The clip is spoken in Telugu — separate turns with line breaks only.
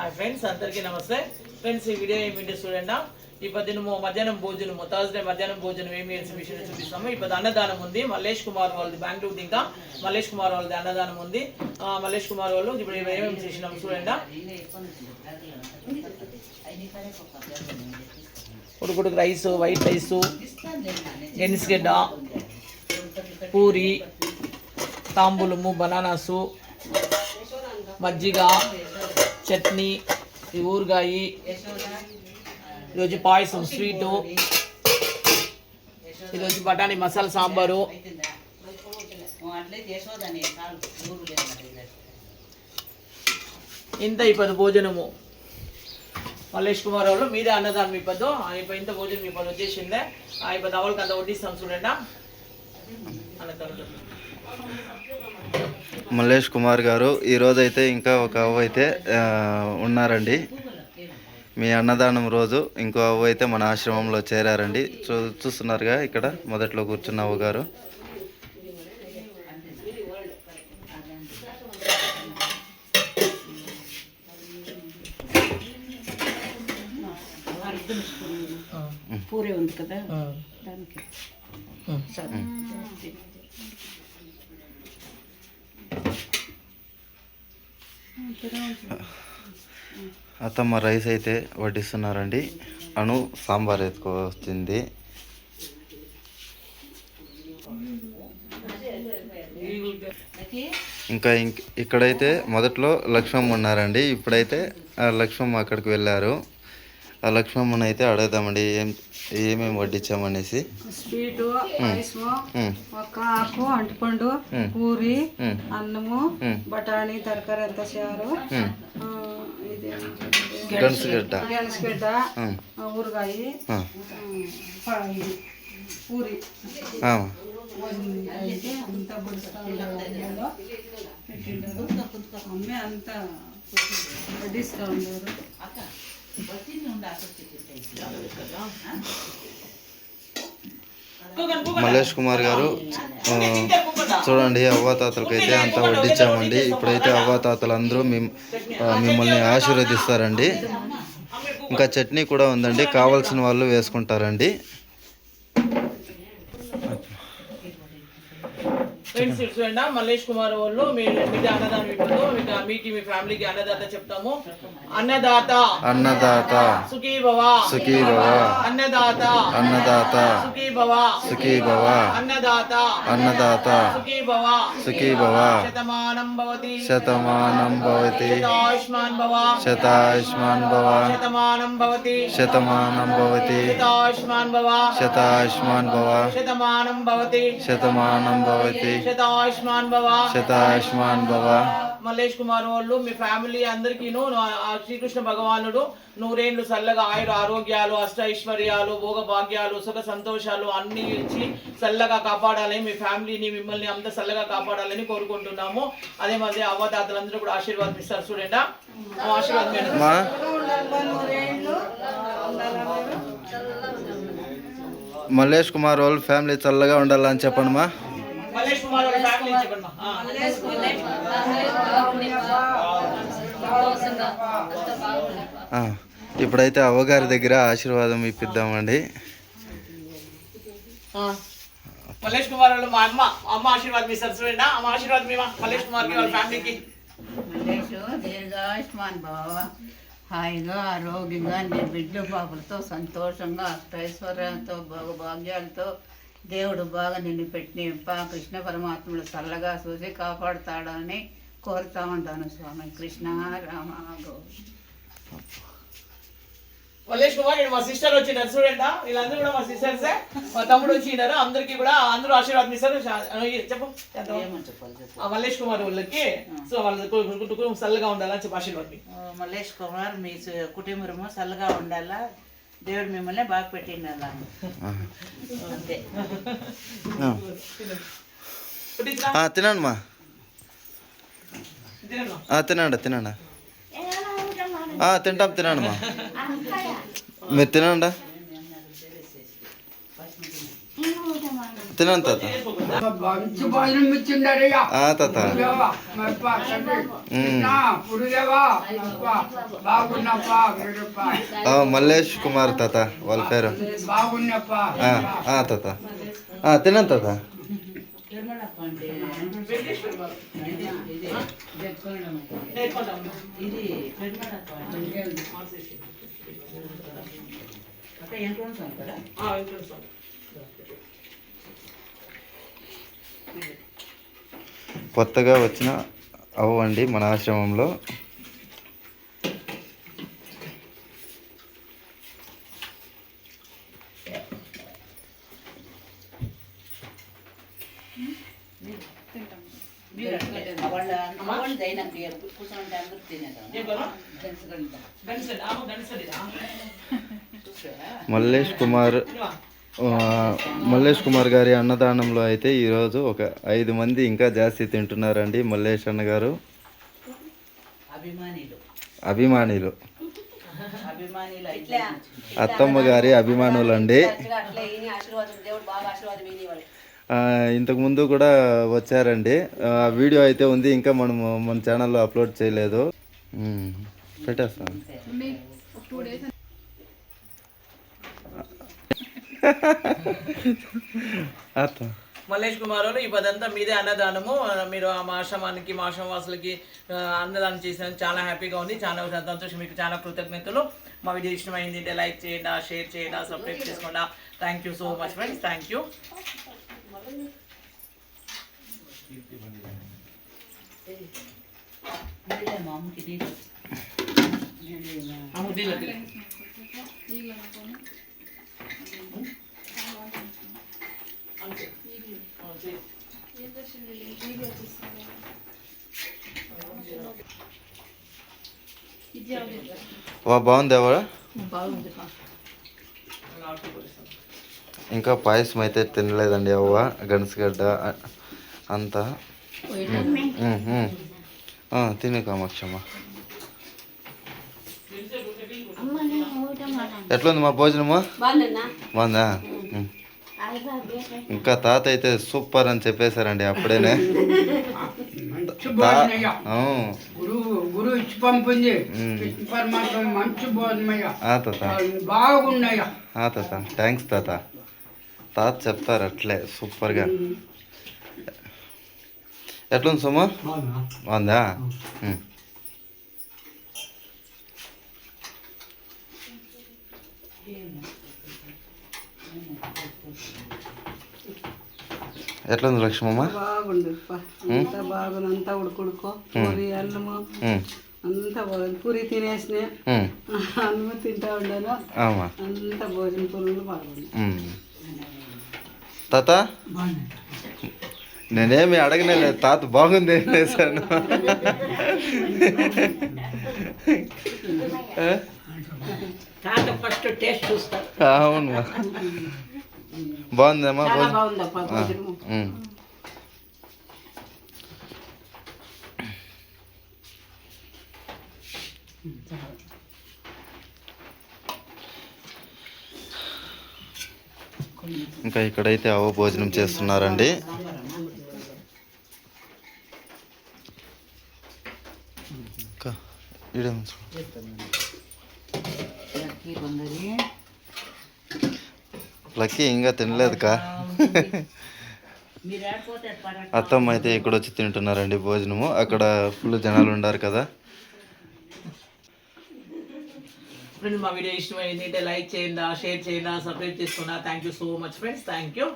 హాయ్ ఫ్రెండ్స్ అందరికీ నమస్తే. ఫ్రెండ్స్ ఈ వీడియో ఏమిటి చూడండి. ఈ పదినము మధ్యాహ్నం భోజనం థర్స్డే మధ్యాహ్నం భోజనం ఏమి ఎగ్జిబిషన్ చూపిస్తాము. ఇప్పుడు అన్నదానం ఉంది. మల్లేష్ కుమార్ వాళ్ళది బెంగళూరు ఇంకా. మల్లేష్ కుమార్ వాళ్ళది అన్నదానం ఉంది. మల్లేష్ కుమార్ వాళ్ళు ఇప్పుడు ఏమేమి చేసినాము చూడండి. ఉడుకుడుకు రైస్ వైట్ రైస్ ఎనిసిగడ్డ పూరి తాంబూలము బనానాసు మజ్జిగ చట్నీ ఈ ఊరగాయి ఈరోజు పాయసం స్వీటు ఈరోజు బఠానీ మసాలా సాంబారు. ఇంత ఇప్పుడు భోజనము. మల్లేష్ కుమార్ వాళ్ళు మీదే అన్నదానం ఇప్పదు ఇప్పుడు ఇంత భోజనం ఇప్పుడు వచ్చేసిందే. ఇప్పుడు అవలకి అంత వడ్డిస్తాం చూడండి. అన్నదానం
మల్లేష్ కుమార్ గారు ఈరోజైతే ఇంకా ఒక అవ్వ అయితే ఉన్నారండి. మీ అన్నదానం రోజు ఇంకో అవ్వ అయితే మన ఆశ్రమంలో చేరారండి. చూ చూస్తున్నారుగా ఇక్కడ మొదట్లో కూర్చున్న అవ్వ గారు.
పూరి ఉంది కదా. దానికి.
అత్తమ్మ రైస్ అయితే వడ్డిస్తున్నారండి. అను సాంబార్ ఎత్తుకొచ్చింది. ఇంకా ఇంక ఇక్కడైతే మొదట్లో లక్ష్మమ్మ ఉన్నారండి. ఇప్పుడైతే ఆ లక్ష్మమ్మ అక్కడికి వెళ్ళారు. ఆ లక్ష్మమ్మని అయితే అడుగుదామండి ఏం ఏమేమి వడ్డించామనేసి.
స్వీటు ఒక ఆకు అంటిపండు. పూరి. అన్నము. బఠానీ తరకారీ అంత చారు.
ఉమ్,
ఆ, ఇది
గన్సుగడ్డ
గెనసగడ్డ ఊరగాయ పూరి. అంతా అమ్మే అంతా వడ్డిస్తూ ఉన్నారు
మల్లేష్ కుమార్ గారు చూడండి అవ్వాతాతలకైతే అంతా వడ్డించామండి ఇప్పుడైతే అవ్వాతాతలు అందరూ మిమ్మల్ని ఆశీర్వదిస్తారండి. ఇంకా చట్నీ కూడా ఉందండి కావాల్సిన వాళ్ళు వేసుకుంటారండి.
ఫ్రెండ్స్ చూడండి మల్లేష్ కుమార్ వాళ్ళు మీరు మీదే అన్నదానం ఇప్పుడు మీకు మీకు మీ ఫ్యామిలీకి అన్నదాత చెప్తాము. అన్నదాత.
అన్నదాత.
సుఖీ భవ
సుఖీ భవ
అన్నదాత.
అన్నదాత.
సుఖీ భవ
సుఖీ భవ
అన్నదాత.
అన్నదాత.
సుఖీ భవ
సుఖీ భవ
శతమానం భవతి.
శతమానం భవతి.
శతాయుష్మాన్ భవ.
శతాయుష్మాన్ భవ.
శతమానం భవతి.
శతమానం భవతి.
శతాయుష్మాన్ భవ.
శతాయుష్మాన్ భవ.
శతమానం భవతి.
శతమానం భవతి.
శతాయుష్మాన్ భవ.
శతాయుష్మాన్ భవ.
మల్లేష్ కుమార్ వాళ్ళు మీ ఫ్యామిలీ అందరికీను శ్రీకృష్ణ భగవానుడు నూరేండ్లు చల్లగా ఆయుర ఆరోగ్యాలు అష్ట ఐశ్వర్యాలు భోగ భాగ్యాలు సుఖ సంతోషాలు అన్ని ఇచ్చి చల్లగా కాపాడాలని మీ ఫ్యామిలీని మిమ్మల్ని అంత చల్లగా కాపాడాలని కోరుకుంటున్నాము. అదే మాదిరి అవ్వదాతలందరూ కూడా ఆశీర్వాదం ఇస్తారు చూడండి ఆశీర్వాదం మేడం
మల్లేష్ కుమార్ వాళ్ళ ఫ్యామిలీ చల్లగా ఉండాలని చెప్పండి మా
మల్లేష్ కుమార్ వాళ్ళ ఫ్యామిలీ చెప్పండి మా. ఆ.
ఆ, ఇప్పుడైతే అవ్వగారి దగ్గర ఆశీర్వాదం ఇప్పిద్దామండి.
మల్లేష్ కుమార్ వాళ్ళు మా అమ్మ అమ్మ ఆశీర్వాదం ఇస్తారు చూడండి అమ్మ ఆశీర్వాదం మల్లేష్ కుమార్కి వాళ్ళ ఫ్యామిలీకి.
మల్లేషు దీర్ఘాయుష్మాన్ బావ. హాయిగా ఆరోగ్యంగా నీ బిడ్డ బాబులతో సంతోషంగా అష్టైశ్వర్యాలతో భోగభాగ్యాలతో దేవుడు బాగా నిన్ను పెట్టి పా కృష్ణ పరమాత్ముడు చల్లగా చూసి కాపాడుతాడని కోరుతా ఉంటాను స్వామి. కృష్ణ రామ గోవింద.
మల్లేష్ కుమార్ మా సిస్టర్ వచ్చినారు చూడండి వీళ్ళందరూ కూడా మా సిస్టర్సే మా తమ్ముడు వచ్చినారు అందరికి కూడా అందరూ ఆశీర్వాదం ఇస్తారు. చెప్పు. మల్లేష్ కుమార్ వాళ్ళకి. సో వాళ్ళ కుటుంబం చల్లగా ఉండాలని చెప్పి ఆశీర్వాదం.
మల్లేష్ కుమార్ మీ కుటుంబము చల్లగా ఉండాలా? దేవుడు మిమ్మల్ని బాగా పెట్టిండాలా? అంతే.
తినండి మా. తినండి తినండి. తింటాం తినండమ్మా మీరు తినండ తినండి తాత తాత మల్లేష్ కుమార్ తాత వాళ్ళ పేరు తాత తినండి తాత కొత్తగా వచ్చిన అవ్వండి మన ఆశ్రమంలో. మల్లేష్ కుమార్ ఆ, మల్లేష్ కుమార్ గారి అన్నదానంలో అయితే ఈరోజు ఒక ఐదు మంది ఇంకా జాస్తి తింటున్నారండి మల్లేష్ అన్న గారు.
అభిమానిలు.
అభిమానులు.
అభిమానిలు
అత్తమ్మ గారి అభిమానులు అండి ఇంతకుముందు కూడా వచ్చారండి. ఆ వీడియో అయితే ఉంది ఇంకా మనము మన ఛానల్లో అప్లోడ్ చేయలేదు. పెట్టేస్తాం.
మల్లేష్ కుమార్ ఈ పదంతా మీదే అన్నదానము. మీరు ఆ మా ఆశ్రమానికి మా ఆశ్రమవాసులకి అన్నదానం చేసినందుకు చాలా హ్యాపీగా ఉంది. చాలా సంతోషం. మీకు చాలా కృతజ్ఞతలు. మా వీడియో ఇష్టమైంది అంటే లైక్ చేయండి షేర్ చేయండి సబ్స్క్రైబ్ చేసుకోండి. Thank you so much friends thank you
మా అమ్మకి నీళ్ళు
వా బాగుంది ఎవరు ఇంకా పాయసం అయితే తినలేదండి అవ్వ గణసగడ్డ అంతా. తిను కామాక్షమ్మ. ఎట్లుంది మా భోజనము? బాగుందా. ఇంకా తాత అయితే సూపర్ అని చెప్పేశారండి అప్పుడేనే. థ్యాంక్స్ తాత. తాత చెప్తారు అట్లే సూపర్గా. ఎట్లుంది సుమ? బాగుందా. ఎట్లుంది లక్ష్మమ్మ?
బాగుండు అంతా బాగుంది. అంతా ఉడుకుడుకో. పూరి అన్నము
ఉమ్,
అంతా బాగుంది. పూరి తినేసిన. అన్నము తింటా
ఆమా
అంత భోజనం పురుగులు బాగుంది.
తాత? నేనేమి అడగలేదు. తాత బాగుంది అనేసాను.
తాత ఫస్ట్ టేస్ట్ చూస్తారు
అవును. బాగుందమ్మా
చాలా
భోజనం
బాగుందప్ప భోజనము
ఉమ్. ఇంకా ఇక్కడైతే అవ భోజనం చేస్తున్నారండి. ఇంకా లక్కీ ఇంకా
తినలేదుకా?
అత్తమ్మ అయితే ఇక్కడ వచ్చి తింటున్నారండి భోజనము. అక్కడ ఫుల్ జనాలు ఉండారు కదా.
ఫ్రెండ్స్ మా వీడియో ఇష్టమైంది అంటే లైక్ చేయండి షేర్ చేయండి సబ్స్క్రైబ్ చేసుకున్నా thank you so much friends thank you